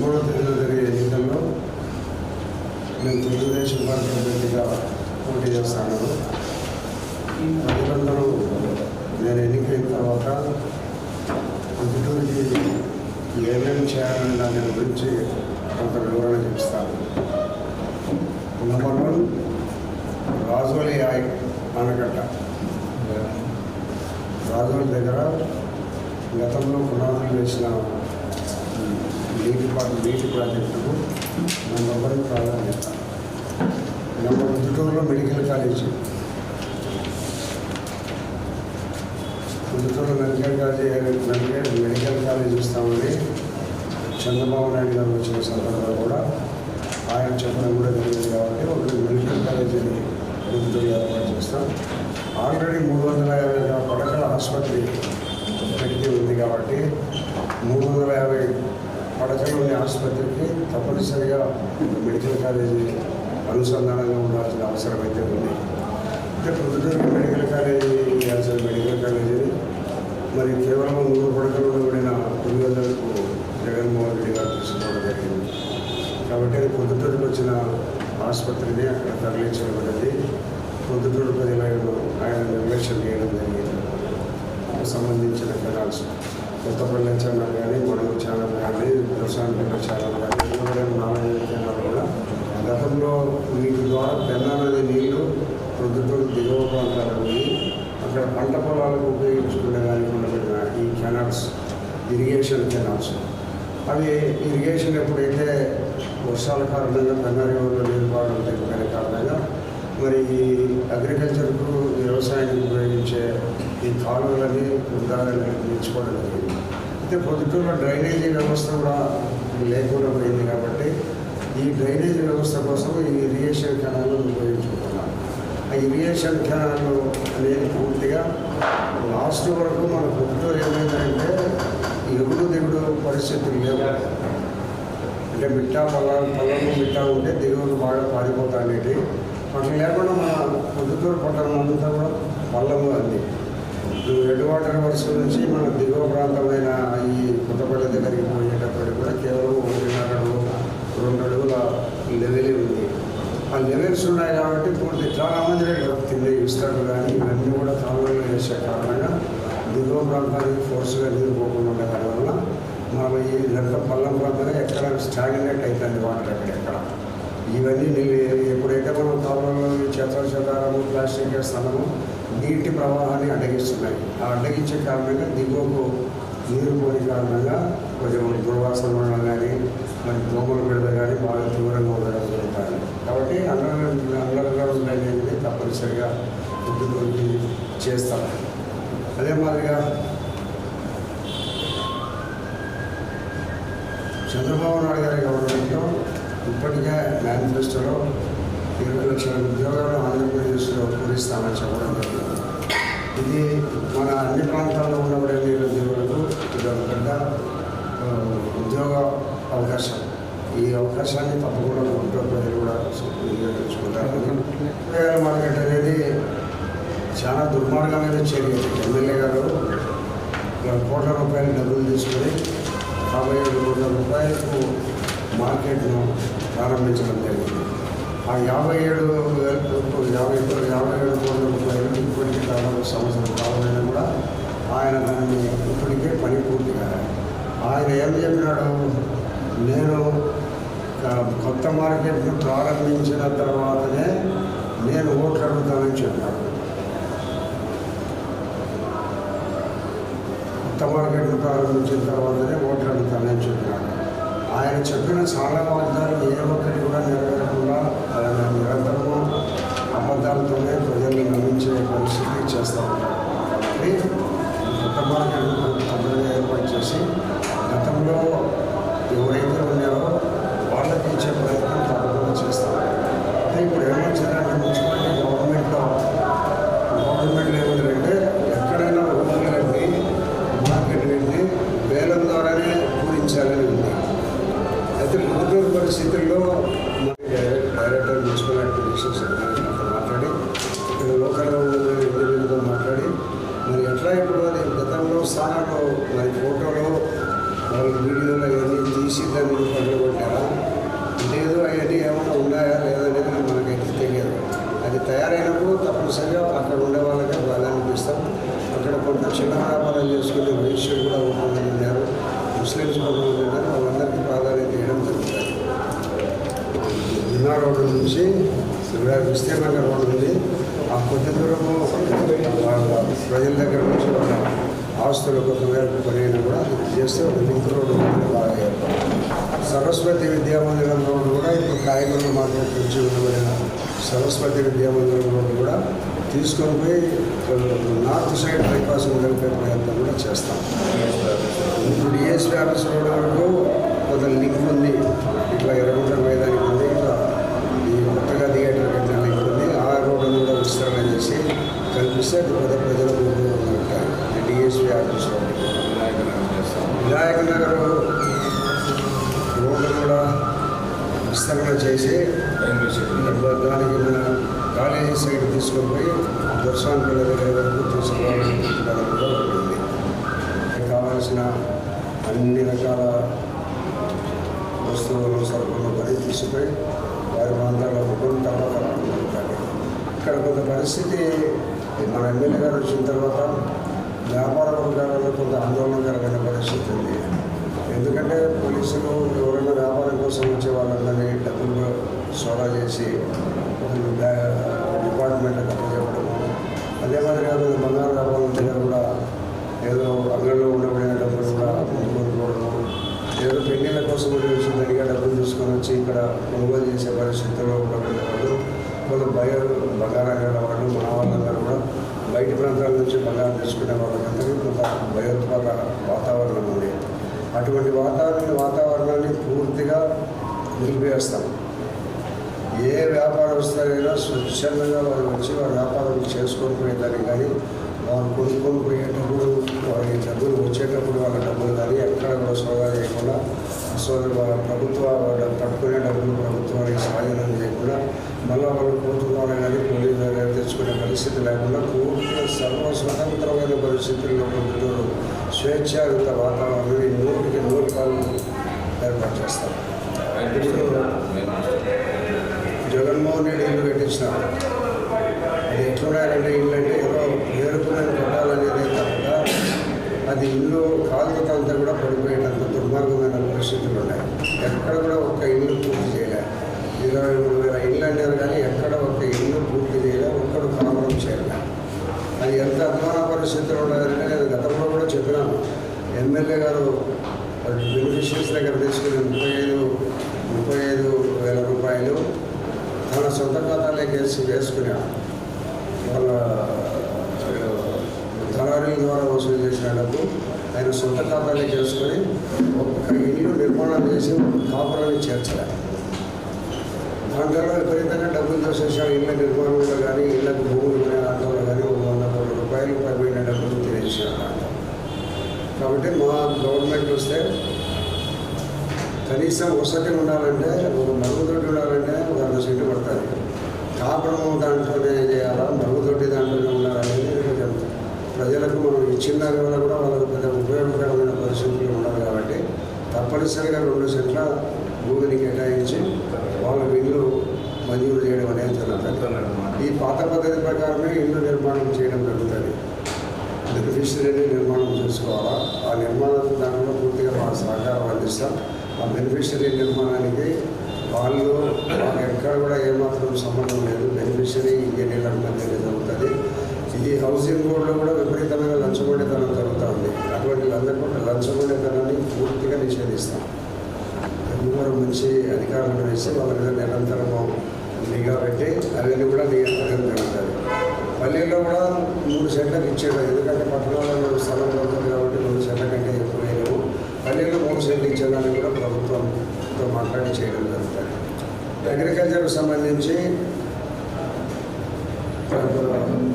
మూడో తేదీన జరిగే ఎన్నికల్లో నేను తెలుగుదేశం పార్టీ అభ్యర్థిగా పోటీ చేస్తాను. ప్రజలందరూ నేను ఎన్నికైన తర్వాత గుంటూరుకి ఏమేమి చేయాలని దాని గురించి కొంత వివరణ చెప్తాను. నెంబర్ వన్ రాజోలి ఆనకట్ట. రాజోలి దగ్గర గతంలో పునాదులు వేసిన నీటి పాటు నీటి ప్రాజెక్టుకు నెంబర్ వన్ ప్రాధాన్యత. నెంబర్ గుంటూరులో మెడికల్ కాలేజీ. గుంటూరులో medical college medical medical college ఇస్తామని చంద్రబాబు నాయుడు గారు వచ్చిన సందర్భంలో కూడా ఆయన చెప్పడం కూడా జరిగింది కాబట్టి ఒక మెడికల్ కాలేజీని గుంటూరు ఏర్పాటు చేస్తాం. ఆల్రెడీ మూడు వందల యాభై పడకల ఆసుపత్రి పెట్టి ఉంది కాబట్టి మూడు వందల యాభై పడకలు ఆసుపత్రికి తప్పనిసరిగా మెడికల్ కాలేజీ అనుసంధానంగా ఉండాల్సిన అవసరం అయితే ఉంది. అంటే ప్రొద్దుటూరుకి మెడికల్ కాలేజీ ఇవ్వాల్సిన మెడికల్ కాలేజీని మరి కేవలం నూరు పడకలు కూడిన పిల్లలకు జగన్మోహన్ రెడ్డి గారు తీసుకోవడం జరిగింది. కాబట్టి అది పొద్దుటూరుకు వచ్చిన ఆసుపత్రిని అక్కడ తరలించబడింది పొద్దుటూరు ప్రజలను ఆయన నిర్లక్ష్యం చేయడం జరిగింది. సంబంధించిన కెనాల్స్ కొత్తపల్లి ఛానల్ కానీ మడుగు ఛానల్ కానీ దర్శనంపేట ఛానల్ కానీ ఇవ్వడం నాలుగైదు ఛానల్ కూడా గతంలో వీటి ద్వారా పెన్నా నది నీళ్ళు ప్రొద్దుటూరు దిగువ ప్రాంతాలకు అక్కడ పంట పొలాలకు ఉపయోగించుకునే దానికి ఉండబడిన ఈ కెనాల్స్ ఇరిగేషన్ కెనాల్స్. అవి ఇరిగేషన్ ఎప్పుడైతే వర్షాల కారణంగా పెన్నారిలో నీరు పాడడం తగ్గిపోయిన కారణంగా మరి ఈ అగ్రికల్చర్కు వ్యవసాయానికి ఉపయోగించే ఈ కాలువలని ఉదాహరణ నేర్చుకోవడం జరిగింది. అయితే పొద్దుటూరులో డ్రైనేజీ వ్యవస్థ కూడా లేకుండా పోయింది కాబట్టి ఈ డ్రైనేజీ వ్యవస్థ కోసం ఈ ఇరిగేషన్ కెనాల్ను ఉపయోగించుకుంటున్నాం. ఆ ఇరిగేషన్ కెనాల్ అనేది పూర్తిగా లాస్ట్ వరకు మన పొద్దుటూరు ఏమైందంటే ఎగుడు దిగుడు పరిస్థితులు లేవు. అంటే మిట్టా పొలాలు పొలము మిట్టా ఉంటే దేవుడు బాగా పారిపోతా అనేది అట్లా లేకుండా మన పొద్దుటూరు పట్టణం అంతా కూడా పల్లము అంది రెడ్ వాటర్ వర్క్స్ నుంచి మన దిగువ ప్రాంతమైన ఈ కొత్తపల్లి దగ్గరికి పోయేటప్పటికి కూడా కేవలం ఒకటిన్నర అడుగు రెండు అడుగుల లెవెలే ఉంది. ఆ లెవెల్స్ ఉన్నాయి కాబట్టి పూర్తి చాలా మంది కింద ఇస్తాడు కానీ ఇవన్నీ కూడా కాలువలు వేసే కారణంగా దిగువ ప్రాంతానికి ఫోర్స్గా నీరు పోకుండా ఉండడం వల్ల మనం ఈ లెక్క పల్లం ప్రాంతంలో ఎక్కడ స్టాగ్నేట్ అవుతుంది వాటర్ ఎక్కడ ఎక్కడ ఇవన్నీ నీళ్ళు ఎప్పుడైతే నీటి ప్రవాహాన్ని అడ్డగిస్తున్నాయి. ఆ అడ్డగించే కారణంగా దిగువకు నీరు పోయే కారణంగా కొంచెం దుర్వాసన ఉండడం కానీ మరి దోమలు పెడత కానీ బాగా తీవ్రంగా ఉండడం జరుగుతుంది. కాబట్టి అండర్ అండర్ అనేది తప్పనిసరిగా పొద్దుకొని చేస్తాం. అదే మాదిరిగా చంద్రబాబు నాయుడు గారి గవర్నమెంట్లో ఇప్పటికే మేనిఫెస్టోలో లక్షల ఉద్యోగాలు ఆంధ్రప్రదేశ్లో పూరిస్తామని చెప్పడం జరిగింది. ఇది మన అన్ని ప్రాంతాల్లో ఉన్నబడే ఉద్యోగులకు ఇది ఒక పెద్ద ఉద్యోగ అవకాశం. ఈ అవకాశాన్ని తప్పకుండా ప్రభుత్వ ప్రజలు కూడా వినియోగించుకుంటారు కూరగాయల మార్కెట్ అనేది చాలా దుర్మార్గమైన చర్య. ఎమ్మెల్యే గారు కోట్ల రూపాయలు డబ్బులు తీసుకొని యాభై ఏడు కోట్ల రూపాయలకు మార్కెట్ను ప్రారంభించడం జరిగింది. ఆ యాభై ఏడు వేల యాభై యాభై ఏడు కోట్ల రూపాయలు ఇప్పటికీ దాదాపు సంవత్సరం కావాలైనా కూడా ఆయన దాన్ని ఇప్పటికే పని పూర్తి కాలేదు ఆయన ఏం చెప్పినాడు? నేను కొత్త మార్కెట్ను ప్రారంభించిన తర్వాతనే నేను ఓట్లు అడుగుతానని చెప్పాడు. కొత్త మార్కెట్ను ప్రారంభించిన తర్వాతనే ఓట్లు అడుగుతానని చెప్పాడు. ఆయన చెప్పిన చాలా వాగ్దానాలు ఏ ఒక్కటి కూడా నెరవేరకుండా అనేటువంటి విషయం మాట్లాడి ఇక్కడ లోకల్ ఎమ్మెల్యేలతో మాట్లాడి మరి ఎట్లా ఇప్పుడు అది గతంలో స్థానంలో మరి ఫోటోలో వాళ్ళు వీడియోలో ఇవన్నీ తీసి దాన్ని పట్టుకుంటారా లేదు అవన్నీ ఏమైనా ఉన్నాయా లేదా అనేది అయితే తెలియదు. అది తయారైనప్పుడు తప్పనిసరిగా అక్కడ ఉండే వాళ్ళకి బాధ అనిపిస్తాం అక్కడ కొంత చిన్న వ్యాపారాలు చేసుకునే వేష్యులు కూడా కొంతమంది ఉన్నారు ముస్లిమ్స్ కొంతమంది రోడ్డు నుంచి విస్తీర్ణంగా రోడ్డు ఉంది ఆ కొద్ది దూరము ప్రజల దగ్గర నుంచి వాళ్ళ ఆస్తులు కొంత మేరకు కొనినా కూడా చేస్తే ఒక లింక్ రోడ్డు బాగా ఏర్పడింది. సరస్వతి విద్యామందిరం రోడ్డు కూడా ఇప్పుడు కాయగూరలు మార్కెట్ నుంచి ఉండబడిన సరస్వతి విద్యామందిరం రోడ్డు కూడా తీసుకొని పోయి నార్త్ సైడ్ బైపాస్ కలిపే ప్రయత్నం కూడా చేస్తాం ఇప్పుడు డిఎస్పీ ఆఫీస్ రోడ్డు వరకు కొంత లింక్ ఉంది ఇట్లా ఇరవై కల్పిస్తే పెద్ద ప్రజలకు ఉంటాయి DSP office road Vinayaka Nagar road కూడా విస్తరణ చేసి దానికి మన కాలేజీ సైడ్ తీసుకొని పోయి దర్శనం పిల్లల దగ్గర వరకు ఉంటుంది కావాల్సిన అన్ని రకాల వస్తువులు సరుకులు కొని తీసుకుపోయి వారి ప్రాంతాల్లో కుటుంబ తర్వాత ఇక్కడ కొంత పరిస్థితి మన ఎమ్మెల్యే గారు వచ్చిన తర్వాత వ్యాపార వర్గాలలో కొంత ఆందోళనకరమైన పరిస్థితి ఉంది. ఎందుకంటే పోలీసులు ఎవరైనా వ్యాపారం కోసం వచ్చే వాళ్ళందరినీ డబ్బులు సోదా చేసి డిపార్ట్మెంట్ డిపార్ట్మెంట్లకు అప్పచెప్పడము అదే మాదిరిగా బంగారు వ్యాపారం దగ్గర కూడా ఏదో అంగడిలో ఉండబడిన డబ్బులు కూడా కొనుక్కోవడము ఏదో పెళ్ళిళ్ళ కోసం వచ్చి దగ్గర డబ్బులు తీసుకొని వచ్చి ఇక్కడ కొనుగోలు చేసే పరిస్థితుల్లో ఉండబడిన వాళ్ళు కొంత భయ బంగారం గల వాళ్ళు మన వాళ్ళ బయట ప్రాంతాల నుంచి బంగారం తెచ్చుకునే వాళ్ళకందరికీ కొంత భయోత్పాద వాతావరణం ఉంది. అటువంటి వాతావరణ వాతావరణాన్ని పూర్తిగా నిలిపివేస్తాం ఏ వ్యాపారస్తులైనా స్వచ్ఛందంగా వారు వచ్చి వారి వ్యాపారం చేసుకొని పోయేదానికి కానీ వారు కొనుక్కొని పోయేటప్పుడు వారి డబ్బులు వచ్చేటప్పుడు వాళ్ళ డబ్బులు కానీ ఎక్కడ కూడా సోదా చేయకుండా సో ప్రభుత్వ పట్టుకునే డబ్బులు ప్రభుత్వానికి స్వాధీనం చేయకుండా మళ్ళీ వాళ్ళు కోర్టులో కానీ పోలీసు తెచ్చుకునే పరిస్థితి లేకుండా పూర్తిగా సర్వ స్వతంత్రమైన పరిస్థితుల్లో పొందుతూ స్వేచ్ఛాయుత వాతావరణాన్ని నూటికి నూరు కాలు ఏర్పాటు చేస్తారు. జగన్మోహన్ రెడ్డి ఇల్లు కట్టించినారు. అది ఎట్లున్నాయంటే ఇల్లు అంటే ఏదో ఏరుకున్నది కట్టాలనేది తప్ప అది ఇల్లు కాలుతో అంతా కూడా పడిపోయేటంత దుర్మార్గమైన పరిస్థితులు ఉన్నాయి. ఎక్కడ కూడా ఒక ఇల్లు పూర్తి చేయలే ఇరవై మూడు వేల ఇల్లు అన్నారు కానీ ఎక్కడ ఒక ఇల్లు పూర్తి చేయలే ఒక్కడు కాపురం చేయలే అది ఎంత అధ్వాన పరిస్థితులు నేను గతంలో కూడా చెప్పినాను. ఎమ్మెల్యే గారు బెనిఫిషియరీస్ దగ్గర తీసుకుని ముప్పై ఐదు ముప్పై ఐదు వేల రూపాయలు తన సొంత ఖాతాలోకి వేసి వేసుకున్నాడు వాళ్ళ దళారీల ద్వారా వసూలు చేసిన డబ్బు ఆయన సొంత ఖాతాలోకి వేసుకొని ఒక్క ఇల్లు నిర్మాణం చేసి కాపురాన్ని చేర్చలేదు దాంట్లో విపరీతంగా డబ్బులు చూసేసాడు ఇళ్ళ నిర్మాణంలో కానీ ఇళ్ళకు భూములు కానీ దాంట్లో కానీ ఒక రూపాయలు పైన డబ్బులు తినేసాడు కాబట్టి మా గవర్నమెంట్ వస్తే కనీసం వసతి ఉండాలంటే ఒక మరుగుదొడ్డి ఉండాలంటే ఒక వంద సీట్లు పడుతుంది. కాపురం దాంట్లోనే చేయాలా? మరుగుదొడ్డి దాంట్లోనే ఉండాలనేది ప్రజలకు మనం ఇచ్చిన దాని వల్ల కూడా వాళ్ళకు పెద్ద ఉపయోగకరమైన పరిస్థితులు ఉండాలి కాబట్టి తప్పనిసరిగా రెండు సెంట్ల భూమిని కేటాయించి వాళ్ళ ఇల్లు మంజూరు చేయడం అనేది జరుగుతుంది. ఈ పాత పద్ధతి ప్రకారమే ఇల్లు నిర్మాణం చేయడం జరుగుతుంది. బెనిఫిషరీని నిర్మాణం చేసుకోవాలా? ఆ నిర్మాణం దానిలో పూర్తిగా మా సహకారం అందిస్తాం ఆ బెనిఫిషరీ నిర్మాణానికి వాళ్ళు ఎక్కడ కూడా ఏమాత్రం సంబంధం లేదు. బెనిఫిషరీ ఇంకే మధ్య జరుగుతుంది ఈ హౌసింగ్ బోర్డులో కూడా విపరీతమైన లంచగొండితనం జరుగుతుంది. అటువంటి లంచగొండ లంచగొండితనాన్ని పూర్తిగా నిషేధిస్తాం కూడా మంచి అధికారులను వేసి వాళ్ళ మీద నిరంతరము కాబట్టి పెట్టి అవన్నీ కూడా నియంత్రణ జరుగుతుంది పల్లెల్లో కూడా మూడు సెంట్లకు ఇచ్చాడు. ఎందుకంటే పట్టణాలలో స్థలం ఉంటుంది కాబట్టి మూడు సెంట్ల కంటే ఎక్కువ లేవు. పల్లెల్లో మూడు సెంట్లు ఇచ్చేదాన్ని కూడా ప్రభుత్వంతో మాట్లాడి చేయడం జరుగుతుంది. అగ్రికల్చర్కి సంబంధించి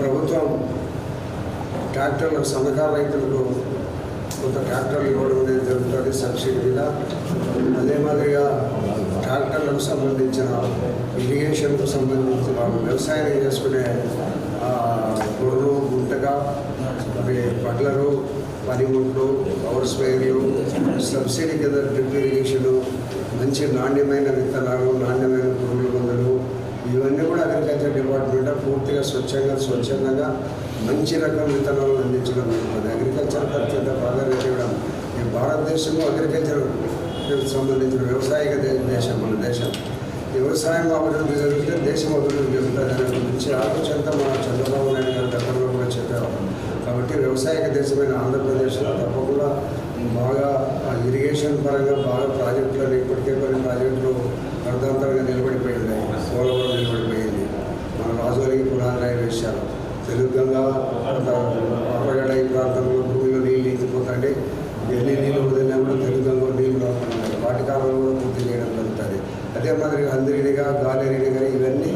ప్రభుత్వం ట్రాక్టర్లు సన్నకారు రైతులకు కొంత ట్రాక్టర్లు ఇవ్వడం అనేది జరుగుతుంది సబ్సిడీ మీద. అదే మాదిరిగా ట్రాక్టర్లకు సంబంధించిన ఇరిగేషన్కు సంబంధించిన వాళ్ళు వ్యవసాయం చేసుకునే ఆ, గుంటగా అవి బట్లరు పనిముట్లు పవర్ స్ప్రేయర్లు సబ్సిడీ కింద డ్రిప్ ఇరిగేషన్ మంచి నాణ్యమైన విత్తనాలు నాణ్యమైన పురుగుల మందులు ఇవన్నీ కూడా అగ్రికల్చర్ డిపార్ట్మెంట్ పూర్తిగా స్వచ్ఛంగా స్వచ్ఛందంగా మంచి రకం విత్తనాలు అందించడం జరుగుతుంది. అగ్రికల్చర్ అత్యంత ప్రాధాన్యత ఇవ్వడం. ఈ భారతదేశంలో అగ్రికల్చర్ సంబంధించిన వ్యవసాయక దేశం మన దేశం. వ్యవసాయం అభివృద్ధి జరిగితే దేశం అభివృద్ధి జరుగుతుంది అనే మంచి ఆలోచనతో మన చంద్రబాబు నాయుడు గారు గతంలో కూడా చెప్పారు. కాబట్టి వ్యవసాయక దేశమైన ఆంధ్రప్రదేశ్లో తప్పకుండా బాగా ఆ ఇరిగేషన్ పరంగా బాగా ప్రాజెక్టులు ఇప్పటికే కొన్ని ప్రాజెక్టులు అర్ధాంతరంగా నిలబడిపోయి ఉన్నాయి పోలవరం నిలబడిపోయింది. మన రాజుగారికి పురాణాలు వేశారు. తెలుగుగా గంగా అప్పగడ ఈ ప్రాంతంలో భూమిలో నీళ్ళు ఇంకిపోతాండి ఎన్ని నీళ్ళు వదిలినా కూడా తెలుగు గంగలో నీళ్ళు రాకుండా వాటి కాలంలో కూడా పూర్తి చేయడం జరుగుతుంది అదే మాదిరిగా అందరినిగా గాలిరినిగా ఇవన్నీ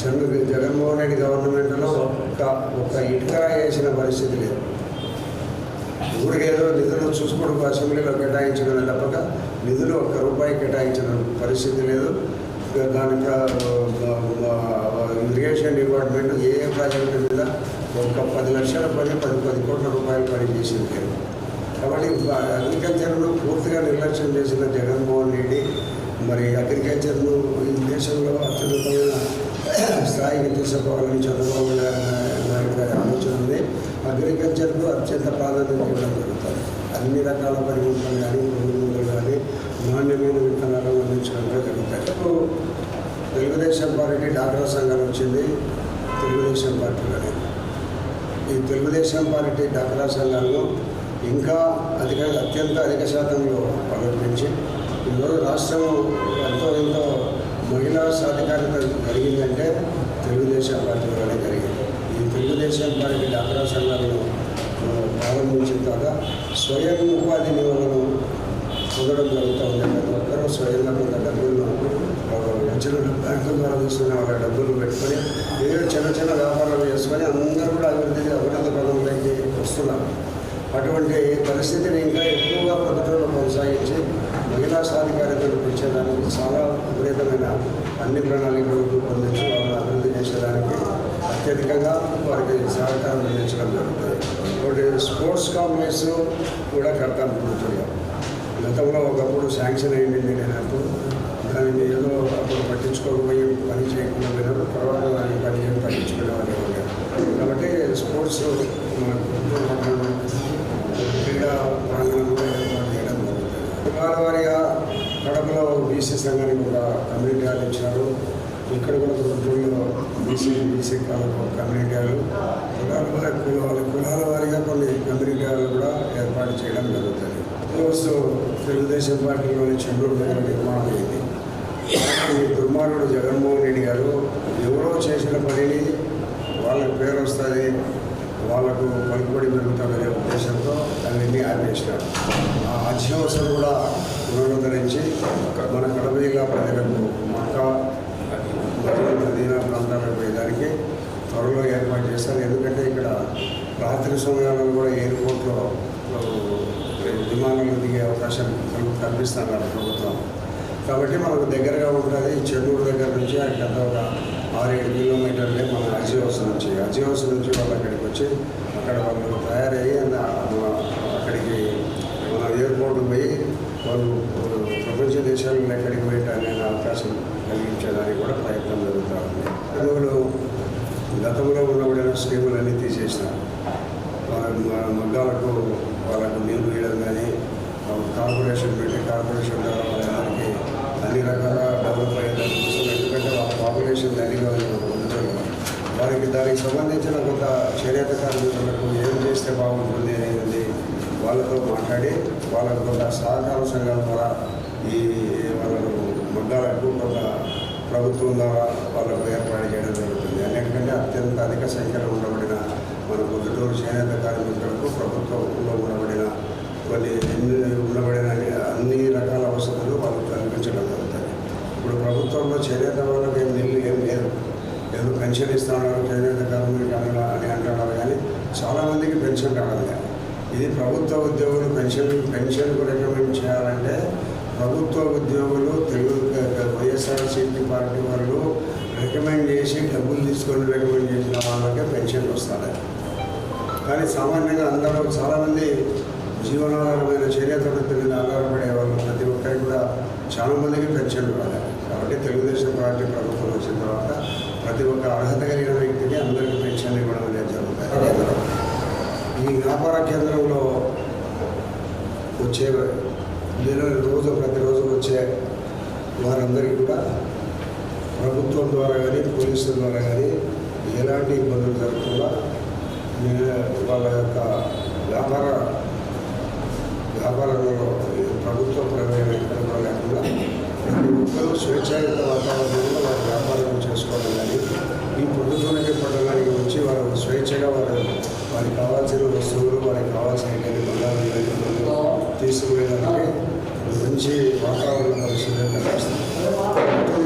చంద్ర జగన్మోహన్ రెడ్డి గవర్నమెంట్లో ఒక్క ఒక్క ఇటుకరా వేసిన పరిస్థితి లేదు. ఊరికేదో నిధులు చూసుకోవడం అసెంబ్లీలో కేటాయించడం తప్పక నిధులు ఒక్క రూపాయి కేటాయించిన పరిస్థితి లేదు. ఇక దాని ఇరిగేషన్ డిపార్ట్మెంట్ ఏ ఏ ప్రాజెక్టు మీద ఒక పది లక్షల పని పది పది కోట్ల రూపాయలు పని చేసింది కాబట్టి అగ్రికల్చర్ను పూర్తిగా నిర్లక్ష్యం చేసిన జగన్మోహన్ రెడ్డి మరి అగ్రికల్చర్ను ఈ దేశంలో అత్యున్నతమైన స్థాయికి తీసుకుపోవాలని చంద్రబాబు నాయుడు గారి ఆలోచన ఉంది. అగ్రికల్చర్కు అత్యంత ప్రాధాన్యత ఇవ్వడం జరుగుతుంది. అన్ని రకాల పరిమితులు కానీ పురుగులు కానీ నాణ్యమైన విత్తనాలు అందించడం జరుగుతాయి. ఇప్పుడు తెలుగుదేశం పార్టీ డాక్టర్ సంఘాలు వచ్చింది. తెలుగుదేశం పార్టీలోనే ఈ తెలుగుదేశం పార్టీ డాక్రా సంఘాలను ఇంకా అధిక అత్యంత అధిక శాతంలో ప్రకటించి ఈరోజు రాష్ట్రం ఎంతో ఎంతో మహిళా సాధికారత కలిగిందంటే తెలుగుదేశం పార్టీ వల్లే జరిగింది. ఈ తెలుగుదేశం పార్టీ డాక్రా సంఘాలను ప్రారంభించిన తర్వాత స్వయం ఉపాధి నిధులను పొందడం జరుగుతూ ఉంది ప్రతి ఒక్కరూ స్వయంగా కొంత డబ్బులను వచ్చిన బ్యాంకు ద్వారా తీసుకుని వాళ్ళ డబ్బులు పెట్టుకొని ఏదో చిన్న చిన్న వ్యాపారాలు చేసుకొని అందరూ కూడా అభివృద్ధి అభివృద్ధి పదంలోకి వస్తున్నారు. అటువంటి పరిస్థితిని ఇంకా ఎక్కువగా ప్రభుత్వంలో కొనసాగించి మహిళా సాధికారితను పెంచేదానికి చాలా విపరీతమైన అన్ని ప్రణాళికలు రూపొందించి వాళ్ళు అభివృద్ధి చేసేదానికి అత్యధికంగా వారికి సహకారం అందించడం జరుగుతుంది. ఒకటి స్పోర్ట్స్ కాంప్లెక్స్ కూడా కడతాం ప్రభుత్వంలో. గతంలో ఒకప్పుడు శాంక్షన్ అయింది నేను అప్పుడు దానిని ఏదో అప్పుడు పట్టించుకోకపోయి పని చేయకుండా పోయినారు. తర్వాత దాన్ని పని చేసి పట్టించుకునే వాళ్ళు కాబట్టి స్పోర్ట్స్ మన క్రీడా కడపలో బీసీ సంఘానికి కూడా కమ్యూనిటీ హాల్ ఇచ్చారు. ఇక్కడ కూడా గుంటూరులో బీసీ బీసీ కాలకు కమ్యూనిటీ హాల్. కులాల వారి కులాల కులాల వారిగా కొన్ని కమ్యూనిటీ హాల్ కూడా ఏర్పాటు చేయడం జరుగుతుంది. రోజు తెలుగుదేశం పార్టీలోని చెండూరు దగ్గర నిర్మాణం అయింది. ఈ దుర్మార్గుడు జగన్మోహన్ రెడ్డి గారు ఎవరో చేసిన పనిని వాళ్ళకి పేరు వస్తుంది. వాళ్ళకు పలుకుబడి పెరుగుతుందనే ఉద్దేశంతో అవన్నీ ఆపేసినారు. ఆ అత్యవసరం కూడా పునరుద్ధరించి మన కడప జిల్లా ప్రజలకు మక్క మరియు ప్రాంతాలకు పోయేదానికి త్వరలో ఏర్పాటు చేస్తారు. ఎందుకంటే ఇక్కడ రాత్రి సమయాల్లో కూడా ఎయిర్పోర్ట్లో విమానాలు దిగే అవకాశం కల్పిస్తున్నారు ప్రభుత్వం. కాబట్టి మనకు దగ్గరగా ఉంటుంది. చెన్నూరు దగ్గర నుంచి అక్కడ ఒక ఆరు ఏడు కిలోమీటర్లే మన అజియోస్ నుంచి. అజీవస్ నుంచి వాళ్ళు అక్కడికి వచ్చి అక్కడ వాళ్ళు తయారయ్యి అక్కడికి మన ఎయిర్పోర్ట్కి పోయి వాళ్ళు ప్రపంచ దేశాలను ఎక్కడికి పోయటానికి అవకాశం కలిగించడానికి కూడా ప్రయత్నం జరుగుతూ ఉంది. అందువల్ల గతంలో ఉన్నప్పుడైనా స్కీములన్నీ తీసేసినారు. వాళ్ళ మ- మగ్గాలకు వాళ్ళకు నీళ్ళు వేయడం కానీ కార్పొరేషన్ పెట్టి కార్పొరేషన్ వాళ్ళకి అన్ని రకాల డెవలప్ అయ్యేదాని కోసం ఎందుకంటే వాళ్ళ పాపులేషన్ దానిగా వారికి దానికి సంబంధించిన కొంత చేనేత కార్మికులకు ఏం చేస్తే బాగుంటుంది అనేది వాళ్ళతో మాట్లాడి వాళ్ళకు కొంత సహకార సంఘాల ద్వారా ఈ వాళ్ళకు మగ్గాలకు కొంత ప్రభుత్వం ద్వారా వాళ్ళకు ఏర్పాటు చేయడం జరుగుతుంది. అన్నిటికంటే అత్యంత అధిక సంఖ్యలో ఉండబడిన మన పొద్దుటూరు చేనేత కార్మికులకు ప్రభుత్వంలో ఉండబడిన కొన్ని ఎన్ని ఉండబడిన అన్ని- రకాల వసతులు వాళ్ళకు కల్పించడం జరుగుతుంది. ఇప్పుడు ప్రభుత్వంలో చేనేత వాళ్ళకి ఏం నిల్లు ఏం లేదు ఏదో పెన్షన్ ఇస్తున్నారు చేనేత కార్మికులు అని అని అంటున్నారు కానీ చాలామందికి పెన్షన్ రావడం లేదు ఇది ప్రభుత్వ ఉద్యోగులు పెన్షన్ పెన్షన్ కూడా రికమెండ్ చేయాలంటే ప్రభుత్వ ఉద్యోగులు తెలుగు వైఎస్ఆర్సీపీ పార్టీ వాళ్ళు రికమెండ్ చేసి డబ్బులు తీసుకొని రికమెండ్ చేసిన వాళ్ళకే పెన్షన్ వస్తాయి కానీ సామాన్యంగా అందరూ చాలామంది జీవనాధారమైన చేనేత మీద ఆధారపడే వాళ్ళు ప్రతి ఒక్కరికి కూడా చాలా మందికి పెన్షన్ రాలేదు కాబట్టి తెలుగుదేశం పార్టీ ప్రభుత్వం వచ్చిన తర్వాత ప్రతి ఒక్క అర్హత కలిగిన వ్యక్తికి అందరికీ పెన్షన్ ఇవ్వడం అనేది జరుగుతుంది. వ్యాపార కేంద్రంలో వచ్చే నెల రోజు ప్రతిరోజు వచ్చే వారందరికీ కూడా ప్రభుత్వం ద్వారా కానీ పోలీసుల ద్వారా కానీ ఎలాంటి ఇబ్బందులు జరగకుండా వాళ్ళ యొక్క వ్యాపార వ్యాపారంలో ప్రభుత్వ ప్రమేయం లేకుండా ప్రతి ఒక్కరూ స్వేచ్ఛాయుత వాతావరణంలో వారి వ్యాపారం చేసుకోవడం కానీ ఈ ప్రభుత్వానికి పడడానికి వచ్చి వారు స్వేచ్ఛగా వారు వారికి కావాల్సిన వస్తువులు వారికి కావాల్సిన కానీ బంగారం తీసుకువెళ్ళడానికి మంచి వాతావరణ పరిశీలన కనిపిస్తుంది